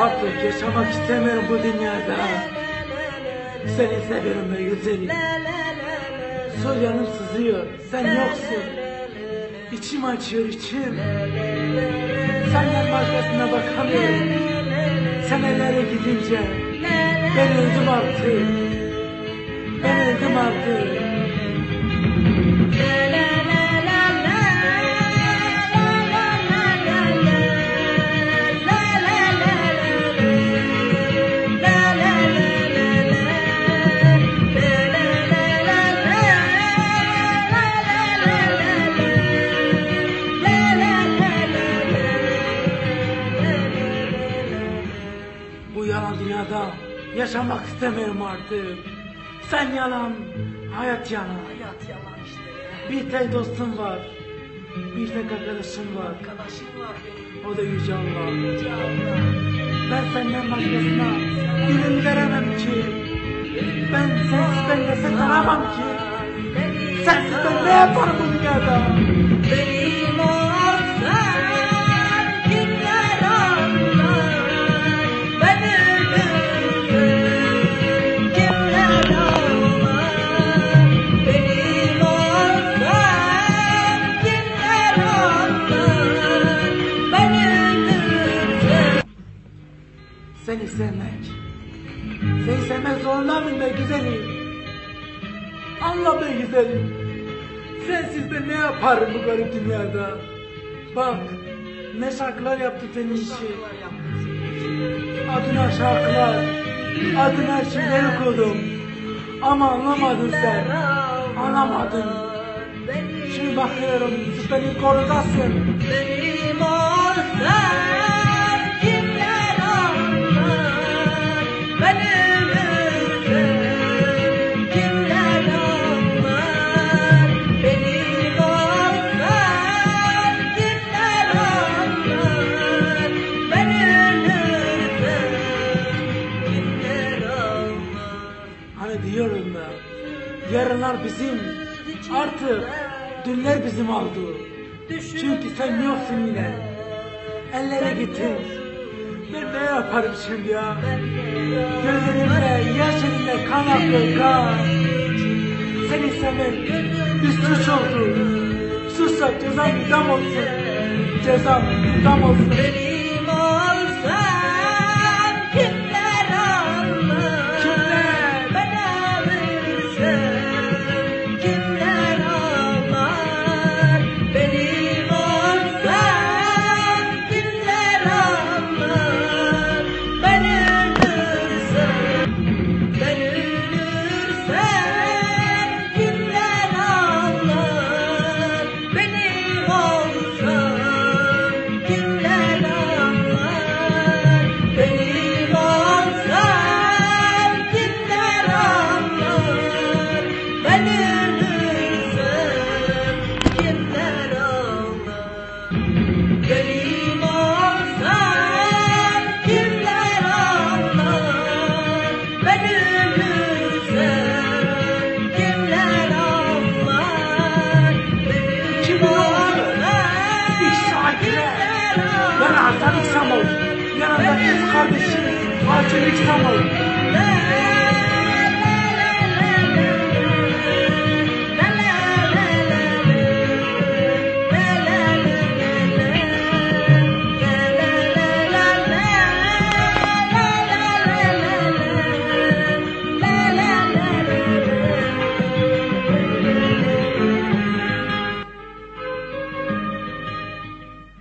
Artık yaşamak istemiyorum bu dünyada. Seni seviyorum be güzelim. Sol yanım sızıyor, sen yoksun. İçim açıyor içim. Senden başkasına bakamıyorum. Senelere gidince ben öldüm artık. Yalan dünyada yaşamak istemiyorum artık. Sen yalan, hayat yalan. Hayat yalan işte ya. Bir tek dostum var. Bir tek arkadaşım var. Arkadaşım var benim. O da Yüce Allah. Yüce Allah. Ben senden başkasına gönül veremem ki. Ben sensiz ben nefes alamam ki. Sensiz ben ne yaparım bu dünyada? Sevmek zorunda mıyım be güzelim? Anla be güzelim. Sensiz de ne yaparım bu garip dünyada? Bak ne şarkılar yaptı senin için. Adına şarkılar, adına şiirler okudum. Ama anlamadın sen. Anlamadın. Şimdi bakıyorum, beni korudasın. Benim olsan Ben, yarınlar bizim, artık dünler bizim oldu. Çünkü sen yoksun yine. Ellere gittin. Ben ne yaparım şimdi ya? Gözlerimle, yaş elimle kan aktı kan. Seni sevmek bir suç oldu. Suçsa cezam idam olsun. Cezam idam olsun. İksamoğlu. Yanımda kız kardeşim İksamoğlu. Ben